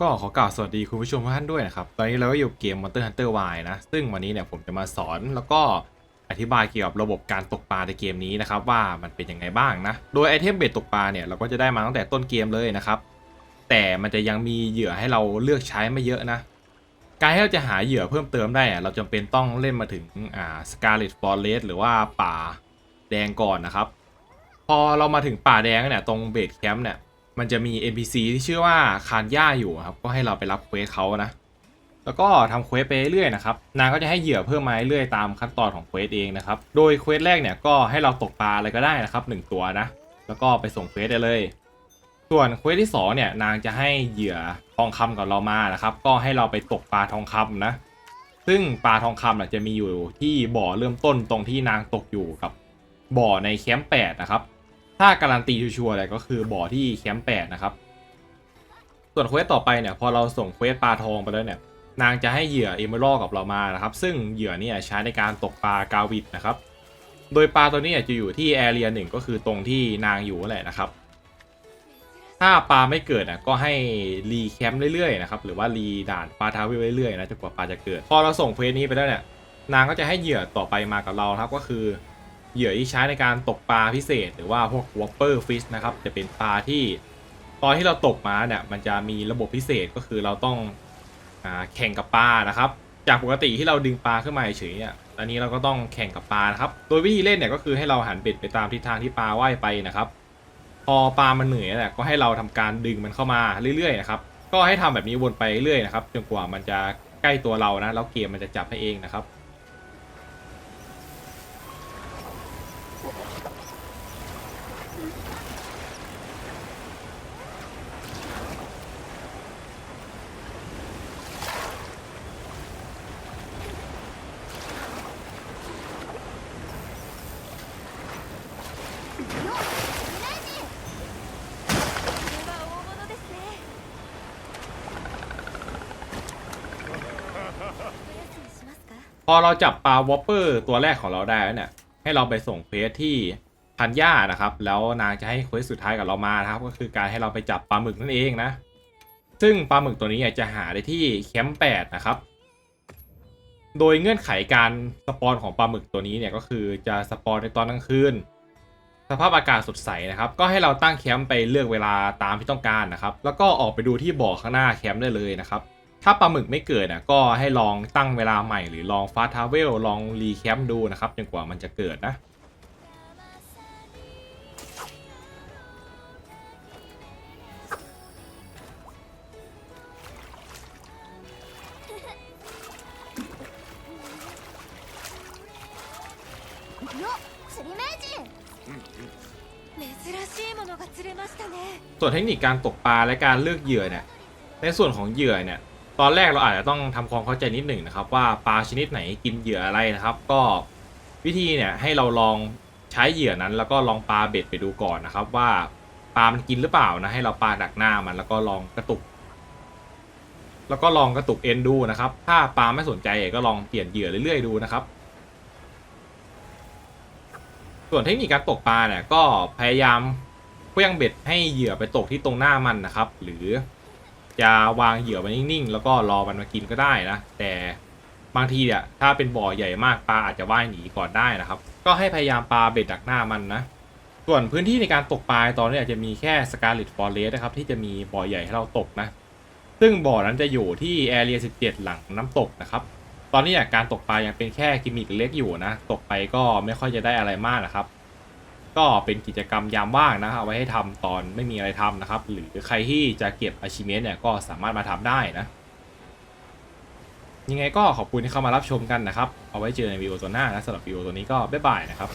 ก็ขอกล่าวสวัสดีคุณผู้ชมทุกท่านด้วยนะครับ ตอนนี้เราก็อยู่เกม Monster Hunter Y นะ ซึ่งวันนี้เนี่ยผมจะมาสอนแล้วก็อธิบายเกี่ยวกับระบบการตกปลาในเกมนี้นะครับว่ามันเป็นยังไงบ้างนะ โดยไอเทมเบ็ดตกปลาเนี่ยเราก็จะได้มาตั้งแต่ต้นเกมเลยนะครับ แต่มันจะยังมีเหยื่อให้เราเลือกใช้ไม่เยอะนะ การที่เราจะหาเหยื่อเพิ่มเติมได้อะเราจำเป็นต้องเล่นมาถึงอ่า Scarlet Forest หรือว่าป่าแดงก่อนนะครับ พอเรามาถึงป่าแดงเนี่ยตรงเบสแคมป์เนี่ย มันจะมี NPC ที่ชื่อว่าคานย่าอยู่ครับ ก็ให้เราไปรับเควสเขานะ แล้วก็ทำเควสไปเรื่อยนะครับ นางก็จะให้เหยื่อเพิ่มมาเรื่อยตามขั้นตอนของเควสเองนะครับ โดยเควสแรกเนี่ยก็ให้เราตกปลาอะไรก็ได้นะครับหนึ่งตัวนะ แล้วก็ไปส่งเควสได้เลย ส่วนเควสที่สองเนี่ยนางจะให้เหยื่อทองคำกับเรามานะครับ ก็ให้เราไปตกปลาทองคำนะ ซึ่งปลาทองคำน่ะจะมีอยู่ที่บ่อเริ่มต้นตรงที่นางตกอยู่กับบ่อในแคมป์แปดนะครับ ถ้าการันตีชัวร์ๆเลยก็คือบ่อที่แคมป์แปดนะครับ ส่วนเควสต่อไปเนี่ยพอเราส่งเควสปลาทองไปแล้วเนี่ยนางจะให้เหยื่อเอเมอรัลกับเรามานะครับ ซึ่งเหยื่อเนี่ยใช้ในการตกปลากาวิดนะครับ โดยปลาตัวนี้จะอยู่ที่แอเรียหนึ่งก็คือตรงที่นางอยู่แหละนะครับ ถ้าปลาไม่เกิดอะก็ให้รีแคมป์เรื่อยๆนะครับหรือว่ารีด่านปลาทาวิเรื่อยๆนะจนกว่าปลาจะเกิด พอเราส่งเควสนี้ไปแล้วเนี่ยนางก็จะให้เหยื่อต่อไปมากับเราครับก็คือ เหยื่อที่ใช้ในการตกปลาพิเศษ หรือว่าพวก whopper fish นะครับ จะเป็นปลาที่ตอนที่เราตกมาเนี่ยมันจะมีระบบพิเศษก็คือเราต้องอแข่งกับปลานะครับ จากปกติที่เราดึงปลาขึ้นมาเฉยๆเนี่ยอันนี้เราก็ต้องแข่งกับปลานะครับ โดยวิธีเล่นเนี่ยก็คือให้เราหันเบ็ดไปตามทิศทางที่ปลาว่ายไปนะครับ พอปลามันเหนื่อยเนี่ยก็ให้เราทำการดึงมันเข้ามาเรื่อยๆนะครับ ก็ให้ทำแบบนี้วนไปเรื่อยๆนะครับจนกว่ามันจะใกล้ตัวเรานะแล้วเกมมันจะจับให้เองนะครับ พอเราจับปลาวอปเปอร์ตัวแรกของเราได้แล้วเนี่ย ให้เราไปส่งเควสที่พันย่านะครับ แล้วนางจะให้เควสสุดท้ายกับเรามานะครับ ก็คือการให้เราไปจับปลาหมึกนั่นเองนะ ซึ่งปลาหมึกตัวนี้จะหาได้ที่แคมป์แปดนะครับ โดยเงื่อนไขการสปอนของปลาหมึกตัวนี้เนี่ยก็คือจะสปอนในตอนกลางคืน สภาพอากาศสดใสนะครับ ก็ให้เราตั้งแคมป์ไปเลือกเวลาตามที่ต้องการนะครับ แล้วก็ออกไปดูที่บ่อข้างหน้าแคมป์ได้เลยนะครับ ถ้าปลาหมึกไม่เกิดนะก็ให้ลองตั้งเวลาใหม่หรือลองฟาทาเวลลองรีแคมดูนะครับจนกว่ามันจะเกิดนะส่วนเทคนิคการตกปลาและการเลือกเหยื่อเนี่ยในส่วนของเหยื่อเนี่ย ตอนแรกเราอาจจะต้องทำความเข้าใจนิดหนึ่งนะครับ ว่าปลาชนิดไหนกินเหยื่ออะไรนะครับ ก็วิธีเนี่ยให้เราลองใช้เหยื่อนั้น แล้วก็ลองปลาเบ็ดไปดูก่อนนะครับ ว่าปลามันกินหรือเปล่านะให้เราปลาดักหน้ามันแล้วก็ลองกระตุก แล้วก็ลองกระตุกเอ็นดูนะครับ ถ้าปลาไม่สนใจก็ลองเปลี่ยนเหยื่อเรื่อยๆดูนะครับ ส่วนเทคนิคการตกปลาเนี่ยก็พยายามเคลื่องเบ็ดให้เหยื่อไปตกที่ตรงหน้ามันนะครับ หรือ จะวางเหยื่อไว้นิ่งๆ แล้วก็รอมันมากินก็ได้นะ แต่บางทีเนี่ยถ้าเป็นบ่อใหญ่มากปลาอาจจะว่ายหนีก่อนได้นะครับ ก็ให้พยายามปลาเบ็ดดักหน้ามันนะ ส่วนพื้นที่ในการตกปลาตอนนี้อาจจะมีแค่ Scarlet Forest นะครับที่จะมีบ่อใหญ่ให้เราตกนะ ซึ่งบ่อนั้นจะอยู่ที่ Area 17 หลังน้ำตกนะครับตอนนี้การตกปลายังเป็นแค่กิมมิคเล็กอยู่นะ ตกไปก็ไม่ค่อยจะได้อะไรมากนะครับ ก็เป็นกิจกรรมยามว่างนะครับไว้ให้ทำตอนไม่มีอะไรทำนะครับ หรือใครที่จะเก็บอาชีพเนี่ยก็สามารถมาทำได้นะ ยังไงก็ขอบคุณที่เข้ามารับชมกันนะครับ เอาไว้เจอในวิดีโอตัวหน้านะสำหรับวิดีโอตัวนี้ก็บ๊ายบายนะครับ